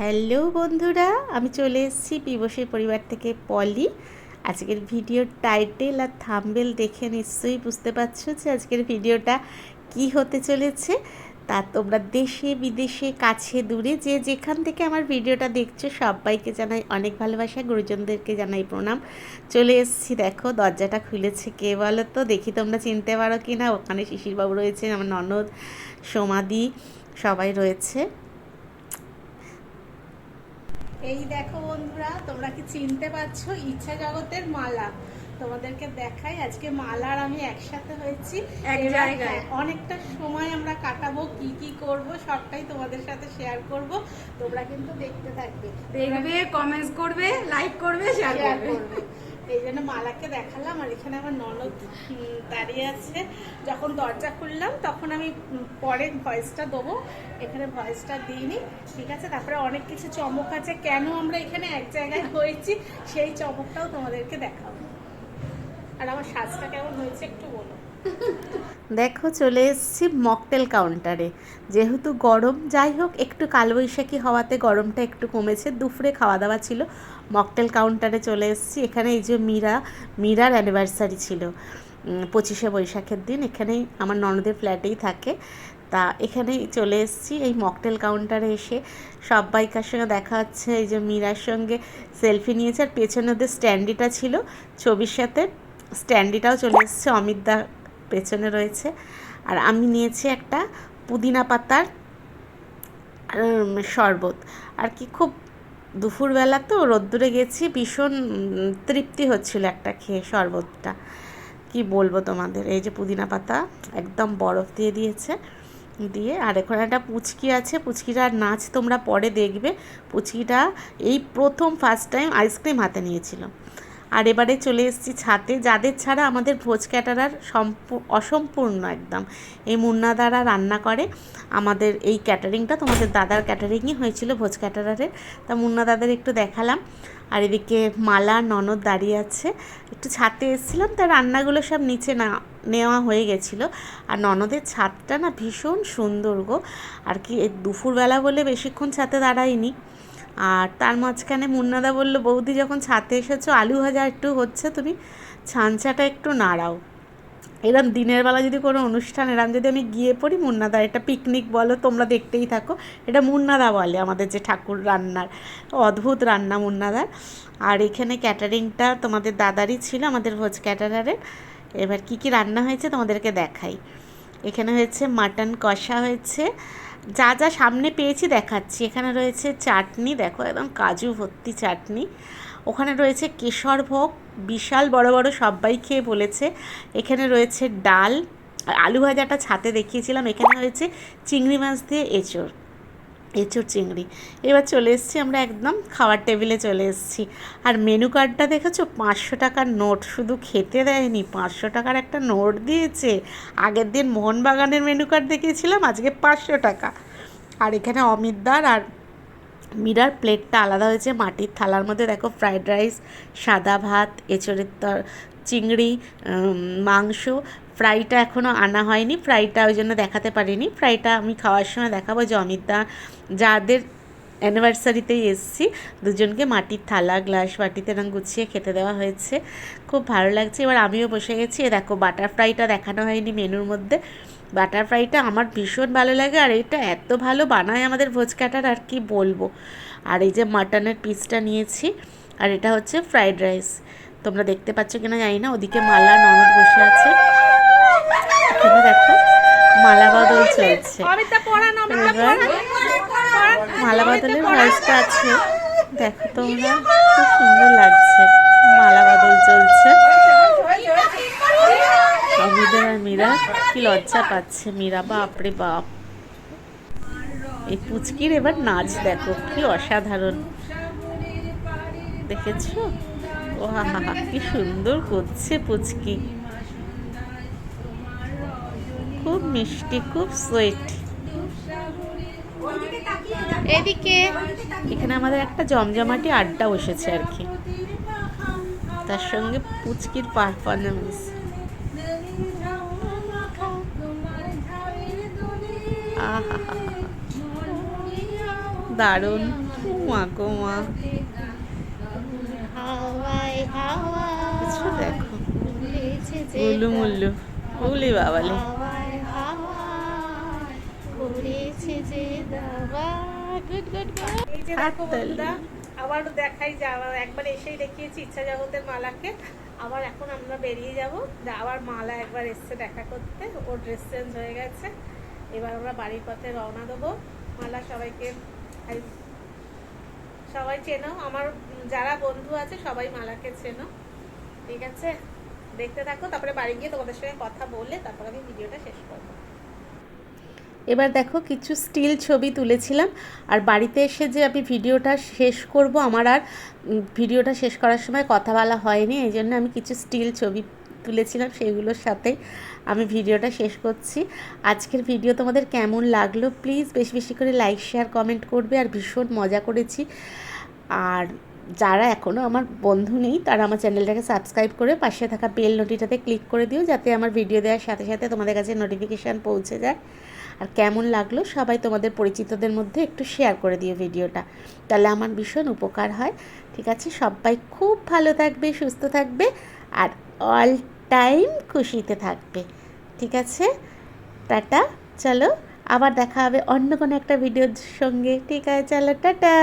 Hello বন্ধুরা, আমি চলে এসেছি পিবসের পরিবার থেকে পলি। আজকের ভিডিওর টাইটেল আর থাম্বেল দেখে নিশ্চয়ই বুঝতে পারছ যে আজকের ভিডিওটা কি হতে চলেছে। তা তোমরা দেশে, বিদেশে, কাছে, দূরে যে যেখান থেকে আমার ভিডিওটা দেখছ, সবাইকে জানাই অনেক ভালোবাসা, গুরুজনদেরকে জানাই প্রণাম। চলে এসেছি, দেখো, দরজাটা খুলেছে কে বলো তো দেখি তোমরা চিনতে পারো কি না ওখানে শিশিরবাবু রয়েছে আমার ননদ সমাধি সবাই রয়েছে। এই দেখো বন্ধুরা তোমরা কি চিনতে পারছ? ইচ্ছা জগতের মালা। তোমাদেরকে দেখাই আজকে মালার আমি একসাথে হয়েছি। এক জায়গায়। হ্যাঁ, অনেকটা সময় আমরা কাটাবো কি কি করব সবটাই তোমাদের সাথে শেয়ার করব। তোমরা কিন্তু দেখতে থাকবে। দেখবে কমেন্টস করবে লাইক করবে শেয়ার করবে। এই জন্য মালাকে দেখালাম আর এখানে আমার ননদ দাঁড়িয়ে আছে। যখন দরজা খুললাম, তখন আমি পরে ভয়েসটা দেবো। এখানে ভয়েসটা দিইনি। ঠিক আছে? তারপরে অনেক কিছু চমক আছে। কেন আমরা এখানে এক জায়গায় হয়েছি, সেই চমকটাও তোমাদেরকে দেখাবো। আর আমার সাজটা কেমন হয়েছে একটু বলো। দেখো, চলে এসেছি মকটেল কাউন্টারে। যেহেতু গরম, যাই হোক, একটু কালবৈশাখী হওয়াতে গরমটা একটু কমেছে, দুপুরে খাওয়া দাওয়া ছিল। মকটেল কাউন্টারে চলে এসেছি। এখানে এই যে মীরা, মীরার অ্যানিভার্সারি ছিল পঁচিশে বৈশাখের দিন। এখানেই আমার ননদের ফ্ল্যাটেই থাকে। তা এখানেই চলে এসেছি এই মকটেল কাউন্টারে এসে। সবাইকার সঙ্গে দেখা হচ্ছে এই যে মীরার সঙ্গে সেলফি নিয়েছে। আর পেছনে ওদের স্ট্যান্ডিটা ছিল, ছবির সাথে। স্ট্যান্ডিটাও চলে এসেছে অমিতদা পেছনে রয়েছে। আর আমি নিয়েছি একটা পুদিনা পাতার শরবত। আর কি খুব দুপুরবেলা তো রোদ্দুরে গেছি, ভীষণ তৃপ্তি হচ্ছিল একটা খেয়ে শরবতটা। কি বলব তোমাদের? এই যে পুদিনা পাতা একদম বরফ দিয়ে দিয়েছে, দিয়ে আর এখন একটা পুচকি আছে। পুচকিটার নাচ তোমরা পরে দেখবে। পুচকিটা এই প্রথম ফার্স্ট টাইম আইসক্রিম হাতে নিয়েছিল। আর এবারে চলে এসেছি ছাতে যাদের ছাড়া আমাদের ভোজ ক্যাটারার সম্পূ, অসম্পূর্ণ একদম। এই মুন্না দ্বারা রান্না করে। আমাদের এই ক্যাটারিংটা তোমাদের দাদার ক্যাটারিংই হয়েছিল ভোজ ক্যাটারারের। তা মুন্না দাদার একটু দেখালাম। আর এদিকে মালা, ননদ দাঁড়িয়ে আছে। একটু ছাতে এসেছিলাম তার রান্নাগুলো সব নিচে না, নেওয়া হয়ে গেছিল। আর ননদের ছাদটা না ভীষণ সুন্দর গো। আর কি দুপুরবেলা বলে বেশিক্ষণ ছাতে দাঁড়াইনি আর তার মাঝখানে মুন্নাদা বলল, বৌদি, যখন ছাতে এসেছ, আলু ভাজা একটু হচ্ছে, তুমি ছাঞ্চাটা একটু নাড়াও। এরম দিনের বেলা যদি কোনো অনুষ্ঠান, এরম যদি আমি গিয়ে পড়ি মুন্নাদা এটা পিকনিক বলো, তোমরা দেখতেই থাকো। এটা মুন্নাদা বলে আমাদের যে ঠাকুর রান্নার, অদ্ভুত রান্না মুন্নাদার। আর এখানে ক্যাটারিংটা তোমাদের দাদারই ছিল, আমাদের ভোজ ক্যাটারারের এবার কি কি রান্না হয়েছে তোমাদেরকে দেখাই। এখানে হয়েছে মাটন কষা হয়েছে। যা যা সামনে পেয়েছি দেখাচ্ছি। এখানে রয়েছে চাটনি, দেখো একদম কাজু ভর্তি চাটনি। ওখানে রয়েছে কেশর ভোগ, বিশাল বড় বড় সবাই খেয়ে বলেছে। এখানে রয়েছে ডাল আলু ভাজাটা ছাতে দেখিয়েছিলাম। এখানে রয়েছে চিংড়ি মাছ দিয়ে এঁচড়। এঁচড় চিংড়ি। এবার চলে এসেছি আমরা একদম খাওয়ার টেবিলে চলে এসেছি। আর মেনু কার্ডটা দেখেছ? পাঁচশো টাকার নোট শুধু খেতে দেয়নি, পাঁচশো টাকার একটা নোট দিয়েছে। আগের দিন মোহনবাগানের মেনু কার্ড দেখিয়েছিলাম, আজকে পাঁচশো টাকা। আর এখানে অমিতদার আর মীরার প্লেটটা আলাদা হয়েছে মাটির থালার মধ্যে। দেখো ফ্রাইড রাইস সাদা ভাত, এঁচড়ের তর, চিংড়ি মাংস ফ্রাইটা এখনও আনা হয়নি, ফ্রাইটা ওই জন্য দেখাতে পারিনি। ফ্রাইটা আমি খাওয়ার সময় দেখাবো, যে অমিতদা যাদের অ্যানিভার্সারিতেই এসেছি, দুজনকে মাটির থালা, গ্লাস, বাটিতে রঙ গুছিয়ে খেতে দেওয়া হয়েছে। খুব ভালো লাগছে। এবার আমিও বসে গেছি। দেখো বাটার ফ্রাইটা দেখানো হয়নি মেনুর মধ্যে। বাটার ফ্রাইটা আমার ভীষণ ভালো লাগে, আর এটা এত ভালো বানায় আমাদের ভোজ কাটার, আর কি বলব। আর এই যে মাটনের পিসটা নিয়েছি, আর এটা হচ্ছে ফ্রাইড রাইস তোমরা দেখতে পাচ্ছ কিনা জানি না, ওদিকে মালা ননদ বসে আছে। এখানে দেখো মালা বদল চলছে। অমিতা পড়ান অমিতা এবার মালা বদলের ভয়েসটা আছে। দেখো তোমরা খুব সুন্দর লাগছে। মালা বদল চলছে। অমিদের আর মীরা কি লজ্জা পাচ্ছে। মীরা বাপরে বাপ। এই পুচকির এবার নাচ দেখো কি অসাধারণ। দেখেছ? ও হা হা, কি সুন্দর করছে পুচকি খুব মিষ্টি খুব সুইট এদিকে এখানে আমাদের একটা জমজমাটি আড্ডা বসেছে আর কি। তার সঙ্গে পুচকির পারফরমেন্স আহা দারুণ। মা গো মা। দেখো। যে মুল্লু। উলি বাবালে এই যে দেখো বন্ধুরা আবার দেখাই যাওয়া একবার এসেই দেখিয়েছি ইচ্ছা জগতের মালাকে। আবার এখন আমরা বেরিয়ে যাব। আবার মালা একবার এসছে দেখা করতে। ওর ড্রেস চেঞ্জ হয়ে গেছে। এবার আমরা বাড়ির পথে রওনা দেবো। মালা সবাইকে সবাই চেনো। আমার যারা বন্ধু আছে সবাই মালাকে চেনো। ঠিক আছে? দেখতে থাকো, তারপরে বাড়ি গিয়ে তোমাদের সঙ্গে কথা বলে তারপর আমি ভিডিওটা শেষ করব। এবার দেখো, কিছু স্টিল ছবি তুলেছিলাম। আর বাড়িতে এসে যে আমি ভিডিওটা শেষ করব, আমার আর ভিডিওটা শেষ করার সময় কথা বলা হয়নি, এই জন্য আমি কিছু স্টিল ছবি তুলেছিলাম, সেগুলোর সাথে আমি ভিডিওটা শেষ করছি। আজকের ভিডিও তোমাদের কেমন লাগল? প্লিজ বেশি বেশি করে লাইক, শেয়ার, কমেন্ট করবে, আর ভীষণ মজা করেছি। আর যারা এখনও আমার বন্ধু নেই, তারা আমার চ্যানেলটাকে সাবস্ক্রাইব করে পাশে থাকা বেল নোটিটাতে ক্লিক করে দিও, যাতে আমার ভিডিও দেওয়ার সাথে সাথে তোমাদের কাছে নোটিফিকেশান পৌঁছে যায়। আর কেমন লাগল সবাই তোমাদের পরিচিতদের মধ্যে একটু শেয়ার করে দিও ভিডিওটা তাহলে আমার ভীষণ উপকার হয়। ঠিক আছে, সবাই খুব ভালো থাকবে, সুস্থ থাকবে, আর অল টাইম খুশিতে থাকবে। ঠিক আছে, টাটা, চলো, আবার দেখা হবে অন্য কোনো একটা ভিডিওর সঙ্গে। ঠিক আছে, চলো, টাটা।